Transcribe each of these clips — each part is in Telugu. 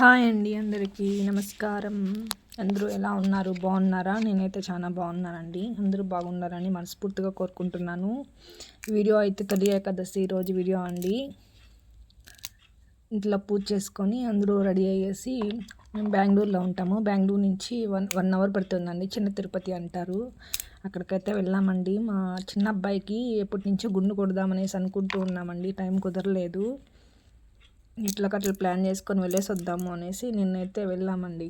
హాయ్ అండి అందరికీ. నమస్కారం. అందరూ ఎలా ఉన్నారు? బాగున్నారా? నేనైతే చాలా బాగున్నానండి. అందరూ బాగున్నారని మనస్ఫూర్తిగా కోరుకుంటున్నాను. వీడియో అయితే తొలి ఏకాదశి రోజు వీడియో అండి. ఇంట్లో పూజ చేసుకొని అందరూ రెడీ అయ్యేసి మేము బెంగళూరులో ఉంటాము. బెంగళూరు నుంచి వన్ వన్ అవర్ పడుతుందండి. చిన్న తిరుపతి అంటారు. అక్కడికైతే వెళ్ళామండి. మా చిన్న అబ్బాయికి ఎప్పటి నుంచో గుండు కొడదామనేసి అనుకుంటూ ఉన్నామండి. టైం కుదరలేదు. ఇట్లా అట్లా ప్లాన్ చేసుకొని వెళ్ళేసి వద్దాము అనేసి నిన్నైతే వెళ్ళామండి.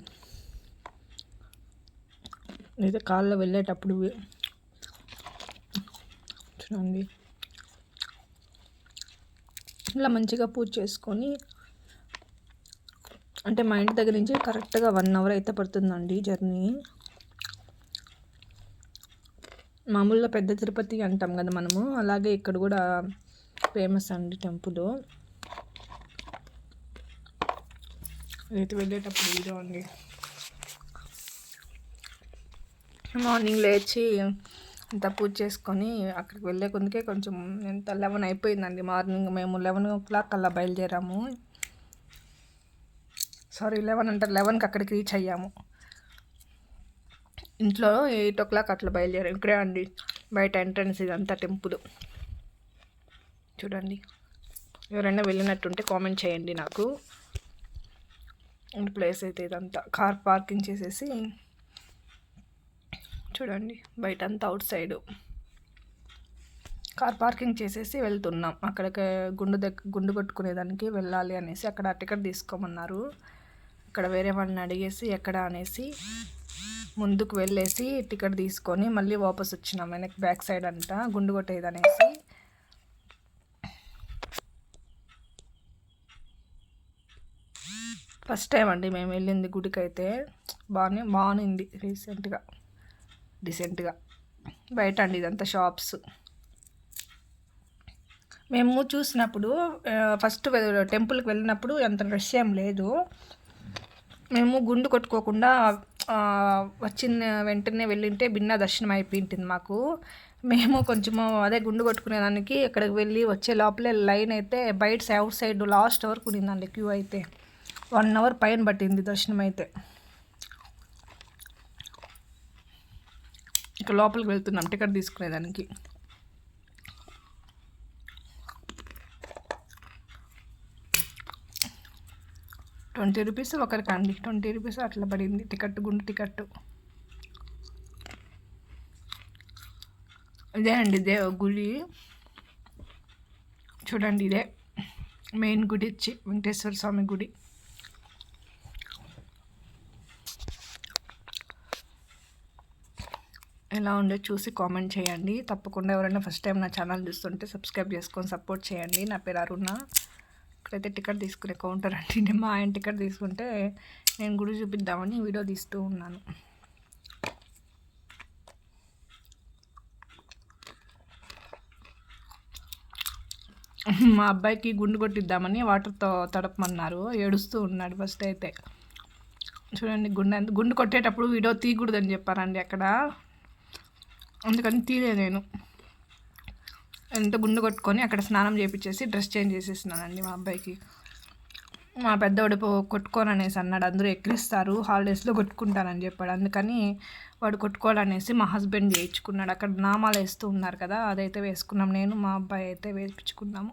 అయితే కాల్లో వెళ్ళేటప్పుడు చూడండి. ఇలా మంచిగా పూజ చేసుకొని అంటే మా ఇంటి దగ్గర నుంచి కరెక్ట్గా వన్ అవర్ అయితే పడుతుందండి జర్నీ. మామూలుగా పెద్ద తిరుపతి అంటాం కదా మనము అలాగే ఇక్కడ కూడా ఫేమస్ అండి టెంపుల్. నేను వెళ్ళేటప్పుడు వీడియో అండి మార్నింగ్ లేచి అంతా పూజ చేసుకొని అక్కడికి వెళ్ళే కొందుకే కొంచెం ఎంత లెవెన్ అయిపోయిందండి మార్నింగ్ మేము లెవెన్ ఓ క్లాక్ అలా బయలుదేరాము. సారీ లెవెన్ అంటే లెవెన్కి అక్కడికి రీచ్ అయ్యాము. ఇంట్లో ఎయిట్ ఓ క్లాక్ అట్లా బయలుదేరాము. ఇక్కడే అండి బయట ఎంట్రన్స్ ఇదంతా టెంపుల్. చూడండి. ఎవరైనా వెళ్ళినట్టుంటే కామెంట్ చేయండి నాకు. ప్లేస్ అయితే ఇదంతా. కార్ పార్కింగ్ చేసేసి చూడండి బయట అంతా అవుట్ సైడు. కార్ పార్కింగ్ చేసేసి వెళ్తున్నాం. అక్కడికి గుండు దగ్గర గుండు కొట్టుకునేదానికి వెళ్ళాలి అనేసి అక్కడ టికెట్ తీసుకోమన్నారు. అక్కడ వేరే వాళ్ళని అడిగేసి ఎక్కడ అనేసి ముందుకు వెళ్ళేసి టికెట్ తీసుకొని మళ్ళీ వాపస్ వచ్చినాం వెనక్కి బ్యాక్ సైడ్ అంట గుండు కొట్టేది ఫస్ట్ టైం అండి మేము వెళ్ళింది గుడికి అయితే బాగానే బాగుంది రీసెంట్గా. రీసెంట్గా. బయట అండి ఇదంతా షాప్స్. మేము చూసినప్పుడు ఫస్ట్ టెంపుల్కి వెళ్ళినప్పుడు అంత రష్ ఏం లేదు. మేము గుండు కొట్టుకోకుండా వచ్చిన వెంటనే వెళ్ళింటే భిన్న దర్శనం అయిపోయింటుంది మాకు. మేము కొంచెము అదే గుండు కొట్టుకునేదానికి అక్కడికి వెళ్ళి వచ్చే లోపలే లైన్ అయితే బయట అవుట్ సైడ్ లాస్ట్ వరకు ఉండిందండి క్యూ అయితే. వన్ అవర్ పైన పట్టింది దర్శనం అయితే ఇక లోపలికి వెళ్తున్నాం టికెట్ తీసుకునేదానికి. ట్వంటీ రూపీస్ ఒకరికి అండి ట్వంటీ రూపీస్ అట్లా పడింది టికెట్ గుండు టికెట్. ఇదే అండి ఇదే గుడి. చూడండి ఇదే మెయిన్ గుడి వచ్చి వెంకటేశ్వర స్వామి గుడి. ఎలా ఉందో చూసి కామెంట్ చేయండి. తప్పకుండా ఎవరైనా ఫస్ట్ టైం నా ఛానల్ చూస్తుంటే సబ్స్క్రైబ్ చేసుకొని సపోర్ట్ చేయండి. నా పేరు అరుణ. ఇక్కడైతే టికెట్ తీసుకునే కౌంటర్ అండి. నేను మా ఆయన టికెట్ తీసుకుంటే నేను గుడి చూపిద్దామని వీడియో తీస్తూ ఉన్నాను. మా అబ్బాయికి గుండు కొట్టిద్దామని వాటర్తో తడపమన్నారు. ఏడుస్తూ ఉన్నాడు ఫస్ట్ అయితే. చూడండి గుండె గుండు కొట్టేటప్పుడు వీడియో తీయకూడదని చెప్పారండి అక్కడ. అందుకని తీరే నేను. ఎంత గుండు కొట్టుకొని అక్కడ స్నానం చేయించేసి డ్రెస్ చేంజ్ చేసేసినానండి మా అబ్బాయికి. మా పెద్దవాడు కొట్టుకోను అనేసి అన్నాడు అందరూ ఎక్కిరిస్తారు హాలిడేస్లో కొట్టుకుంటానని చెప్పాడు. అందుకని వాడు కొట్టుకోవాలనేసి మా హస్బెండ్ చేయించుకున్నాడు. అక్కడ నామాలు వేస్తూ ఉన్నారు కదా అదైతే వేసుకున్నాం. నేను మా అబ్బాయి అయితే వేయించుకున్నాము.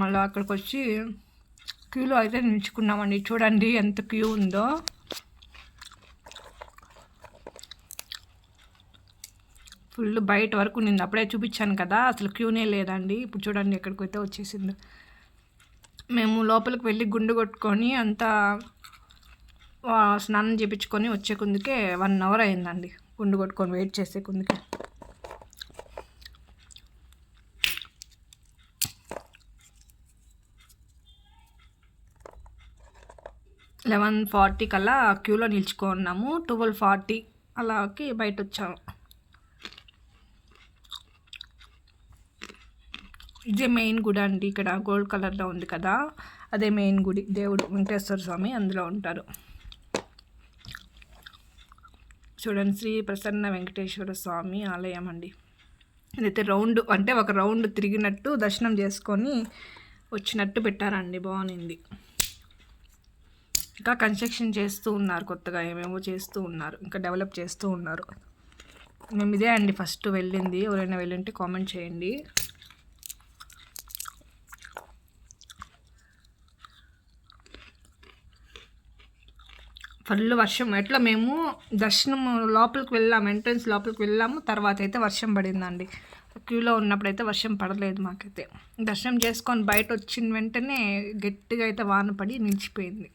మళ్ళీ అక్కడికి వచ్చి క్యూలో అయితే నిల్చుకున్నామండి చూడండి ఎంత క్యూ ఉందో. ఫుల్ బయట వరకు నేను అప్పుడే చూపించాను కదా అసలు క్యూనే లేదండి. ఇప్పుడు చూడండి ఎక్కడికి అయితే వచ్చేసింది. మేము లోపలికి వెళ్ళి గుండు కొట్టుకొని అంతా స్నానం చేయించుకొని వచ్చే కుందుకే వన్ అవర్ అయిందండి. గుండు కొట్టుకొని వెయిట్ చేసే కుందుకే. లెవెన్ ఫార్టీ కల్లా క్యూలో నిల్చుకున్నాము. ట్వెల్వ్ ఫార్టీ అలాకి బయట వచ్చాము ఇదే మెయిన్ గుడి అండి ఇక్కడ గోల్డ్ కలర్లో ఉంది కదా. అదే మెయిన్ గుడి. దేవుడు వెంకటేశ్వర స్వామి అందులో ఉంటారు. చూడండి శ్రీ ప్రసన్న వెంకటేశ్వర స్వామి ఆలయం అండి. ఇదైతే రౌండ్ అంటే ఒక రౌండ్ తిరిగినట్టు దర్శనం చేసుకొని వచ్చినట్టు పెట్టారండి. బాగుంది. ఇంకా కన్స్ట్రక్షన్ చేస్తూ ఉన్నారు కొత్తగా ఏమేమో చేస్తూ ఉన్నారు ఇంకా డెవలప్ చేస్తూ ఉన్నారు. మేము ఇదే అండి ఫస్ట్ వెళ్ళింది. ఎవరైనా వెళ్ళింటే కామెంట్ చేయండి. ఫుల్ వర్షం ఎట్లా మేము దర్శనం లోపలికి వెళ్ళాము ఎంట్రన్స్ లోపలికి వెళ్ళాము తర్వాత అయితే వర్షం పడిందండి. క్యూలో ఉన్నప్పుడైతే వర్షం పడలేదు మాకైతే. దర్శనం చేసుకొని బయట వచ్చిన వెంటనే గట్టిగా అయితే వాన పడి నిలిచిపోయింది.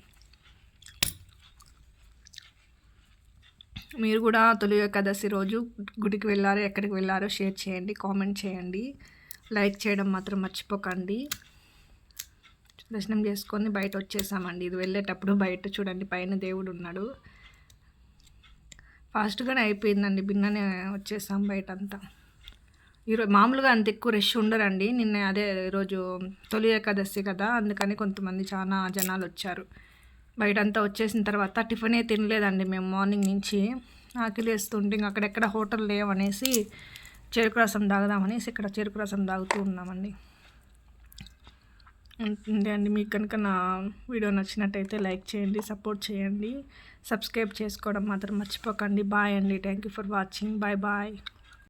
మీరు కూడా తొలి ఏకాదశి రోజు గుడికి వెళ్ళారో ఎక్కడికి వెళ్ళారో షేర్ చేయండి కామెంట్ చేయండి. లైక్ చేయడం మాత్రం మర్చిపోకండి. దర్శనం చేసుకొని బయట వచ్చేసామండి ఇది వెళ్ళేటప్పుడు బయట చూడండి పైన దేవుడు ఉన్నాడు ఫాస్ట్గానే అయిపోయిందండి భిన్ననే వచ్చేసాం బయట అంతా ఈరోజు మామూలుగా అంత ఎక్కువ రష్ ఉండరండి. నిన్న అదే ఈరోజు తొలి ఏకాదశి కదా అందుకని కొంతమంది చాలా జనాలు వచ్చారు. బయటంతా వచ్చేసిన తర్వాత టిఫినే తినలేదండి మేము మార్నింగ్ నుంచి. ఆకలి వేస్తుంటే ఇంక అక్కడెక్కడ హోటల్ లేవనేసి చెరుకు రసం తాగుదామనేసి ఇక్కడ చెరుకు రసం తాగుతూ ఉన్నామండి. అంతే అండి. మీకు కనుక నా వీడియో నచ్చినట్టయితే లైక్ చేయండి సపోర్ట్ చేయండి. సబ్స్క్రైబ్ చేసుకోవడం మాత్రం మర్చిపోకండి. బాయ్ అండి. Thank you for watching. Bye bye.